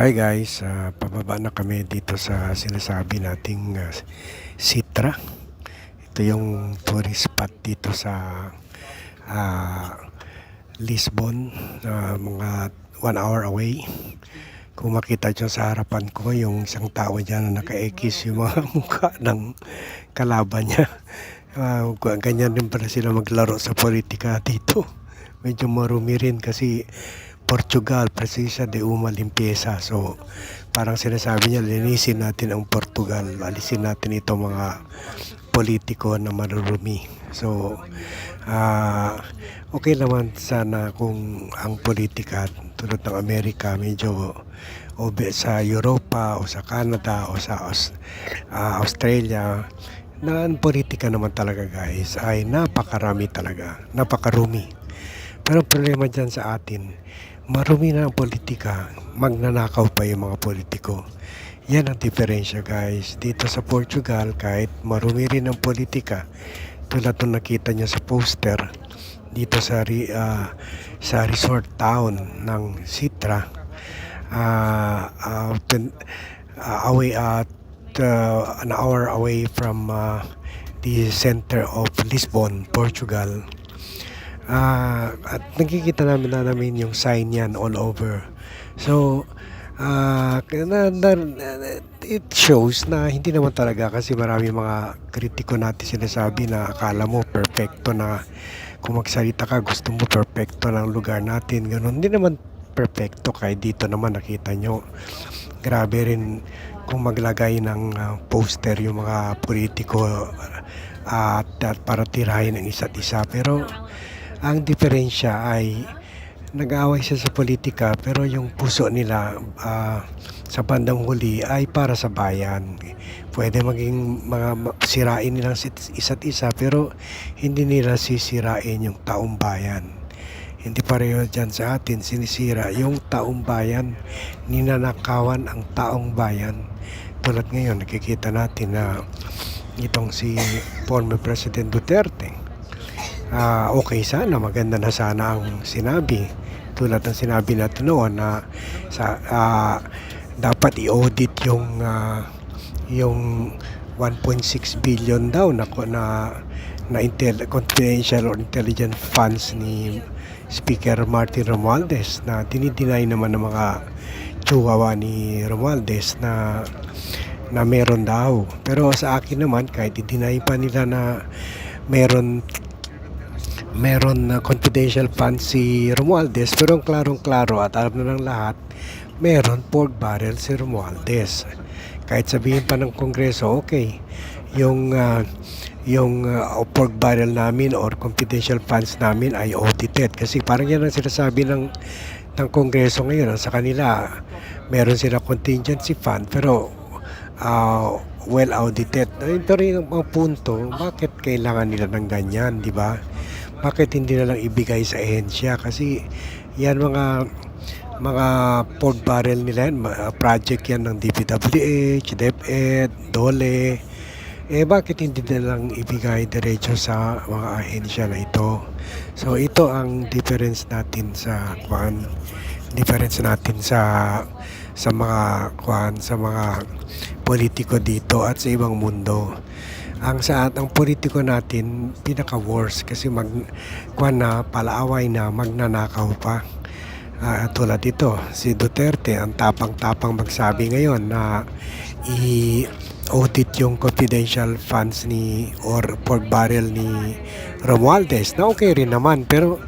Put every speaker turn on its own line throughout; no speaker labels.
Hi guys, ah, pababa na kami dito sa sinasabi nating ah, Sitra. Ito yung tourist spot dito sa ah, Lisbon, ah, mga one hour away. Kung makita nyo sa harapan ko, yung isang tao dyan na naka-ekis yung mga mukha ng kalaban niya. Ah, ganyan din pala sila maglaro sa politika dito. Medyo marumi rin kasi Portugal, presensya de uma limpieza. So, parang sinasabi niya, linisin natin ang Portugal. Alisin natin ito mga politiko na marurumi. So, ah okay naman sana kung ang politika tulad ng Amerika medyo obe sa Europa o sa Canada o sa ah, Australia na ang politika naman talaga guys ay napakarami talaga, napakarumi. Pero problema dyan sa atin, marumi na ang politika, magnanakaw pa yung mga politiko. Yan ang diferensya guys. Dito sa Portugal, kahit marumi rin ang politika, tulad nung nakita nyo sa poster, dito sa, ah, sa resort town ng Sitra, ah, ah, ten- ah, away at uh, an hour away from uh, the center of Lisbon, Portugal. Ah, at nakikita namin na namin yung sign yan all over. So, ah, na, it shows na hindi naman talaga kasi marami mga kritiko natin sinasabi na akala mo perfecto na kung magsalita ka gusto mo perfecto ng lugar natin. Ganun. Hindi naman perfecto kahit dito naman nakita nyo. Grabe rin kung maglagay ng ah, poster yung mga politiko at, at para tirahin ang isa't isa. Pero ang diferensya ay nag-aaway siya sa politika pero yung puso nila ah, sa bandang huli ay para sa bayan. Pwede maging mga sirain nilang isa't isa pero hindi nila sisirain yung taong bayan. Hindi pareho dyan sa atin, sinisira yung taong bayan, ninanakawan ang taong bayan. Tulad ngayon, nakikita natin na itong si former President Duterte ah okay sana, maganda na sana ang sinabi. Tulad ng sinabi natin noon na sa ah, dapat i-audit yung ah, yung 1.6 billion daw na na na intel, confidential or intelligent funds ni Speaker Martin Romualdez na dinideny naman ng mga chihuahua ni Romualdez na na meron daw. Pero sa akin naman, kahit i-deny pa nila na meron meron na confidential fund si Romualdez pero ang klarong-klaro at alam na ng lahat meron pork barrel si Romualdez. Kahit sabihin pa ng kongreso okay yung ah, yung ah, pork barrel namin or confidential funds namin ay audited. Kasi parang yan ang sinasabi ng ng kongreso ngayon sa kanila meron sila contingency fund pero ah, well audited. Ito rin ang punto bakit kailangan nila ng ganyan di ba bakit hindi na lang ibigay sa ehensya kasi yan mga mga pork barrel nila yan, ma- project yan ng DPWH, DepEd, DOLE. Eh bakit hindi na lang ibigay diretso sa mga ahensya na ito? So ito ang difference natin sa kwan difference natin sa sa mga kwan sa mga politiko dito at sa ibang mundo ang sa ang politiko natin pinaka worst kasi mag kwan na palaaway na magnanakaw pa. Ah, tulad ito si Duterte ang tapang-tapang magsabi ngayon na i-audit yung confidential funds ni or pork barrel ni Romualdez. Na okay rin naman pero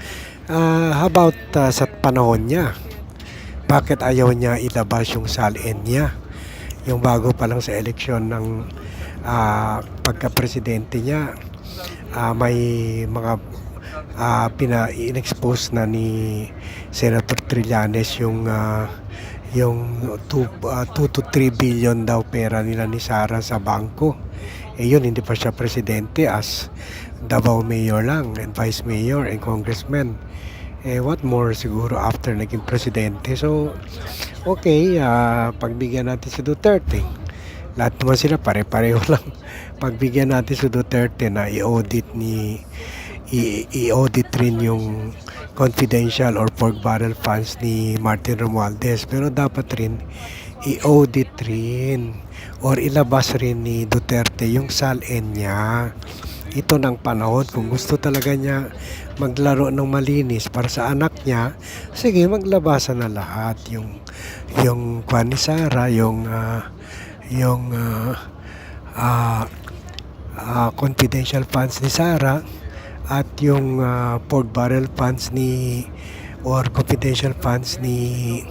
ah, how about ah, sa panahon niya? Bakit ayaw niya ilabas yung salin niya? Yung bago pa lang sa eleksyon ng ah, pagka-presidente niya ah, may mga ah, pina-expose na ni Senator Trillanes yung ah, yung 2 to 3 billion daw pera nila ni Sara sa bangko. Eh yun, hindi pa siya presidente as Davao Mayor lang and Vice Mayor and Congressman. Eh what more siguro after naging presidente. So, okay, ah, pagbigyan natin si Duterte. Lahat naman sila pare-pareho lang. Pagbigyan natin si Duterte na i-audit ni i-audit rin yung confidential or pork barrel funds ni Martin Romualdez. Pero dapat rin i-audit rin or ilabas rin ni Duterte yung salin niya. Ito ng panahon kung gusto talaga niya maglaro ng malinis para sa anak niya, sige maglabasan na lahat yung yung kwan ni Sara, yung ah, yung ah, ah, ah, confidential funds ni Sara at yung ah, pork barrel funds ni or confidential funds ni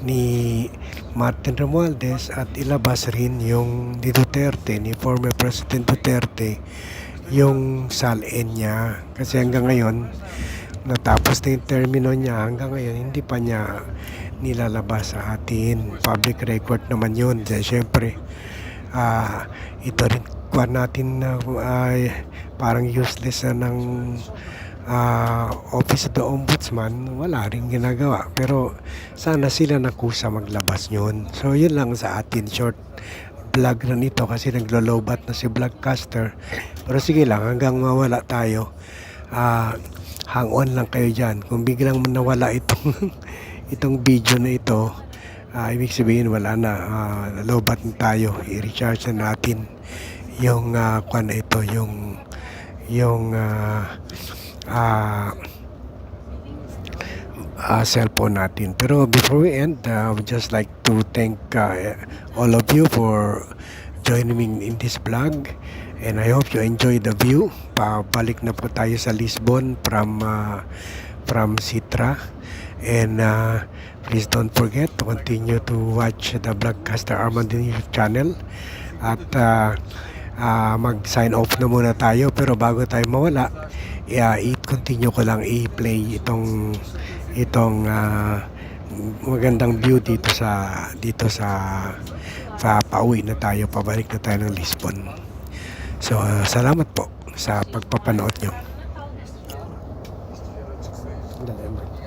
ni Martin Romualdez at ilabas rin yung ni Duterte, ni former President Duterte yung salin niya. Kasi hanggang ngayon natapos na yung termino niya. Hanggang ngayon hindi pa niya nilalabas sa atin. Public record naman yun. Kaya syempre ah ito rin kuha natin na ay parang useless na ng ah, Office of the Ombudsman. Wala rin ginagawa. Pero sana sila nakusa maglabas yun. So yun lang sa atin. Short vlog na nito kasi naglolobat na si Vlogcaster. Pero sige lang hanggang mawala tayo ah hang on lang kayo dyan. Kung biglang nawala itong itong video na ito ah, ibig sabihin wala na ah, lobat tayo i-recharge na natin yung uh, kwan na ito yung yung ah, ah, ah, cellphone natin. Pero before we end, uh, I would just like to thank uh, all of you for joining me in this vlog. And I hope you enjoy the view. Pabalik na po tayo sa Lisbon from uh, from Sitra and uh, please don't forget to continue to watch the Vlogcaster Armandin channel. At uh, uh, mag sign off na muna tayo. Pero bago tayo mawala uh, i-continue ko lang i-play itong itong uh, magandang view dito sa dito sa sa pauwi na tayo. Pabalik na tayo ng Lisbon. So uh, salamat po sa pagpapanood nyo. Dali,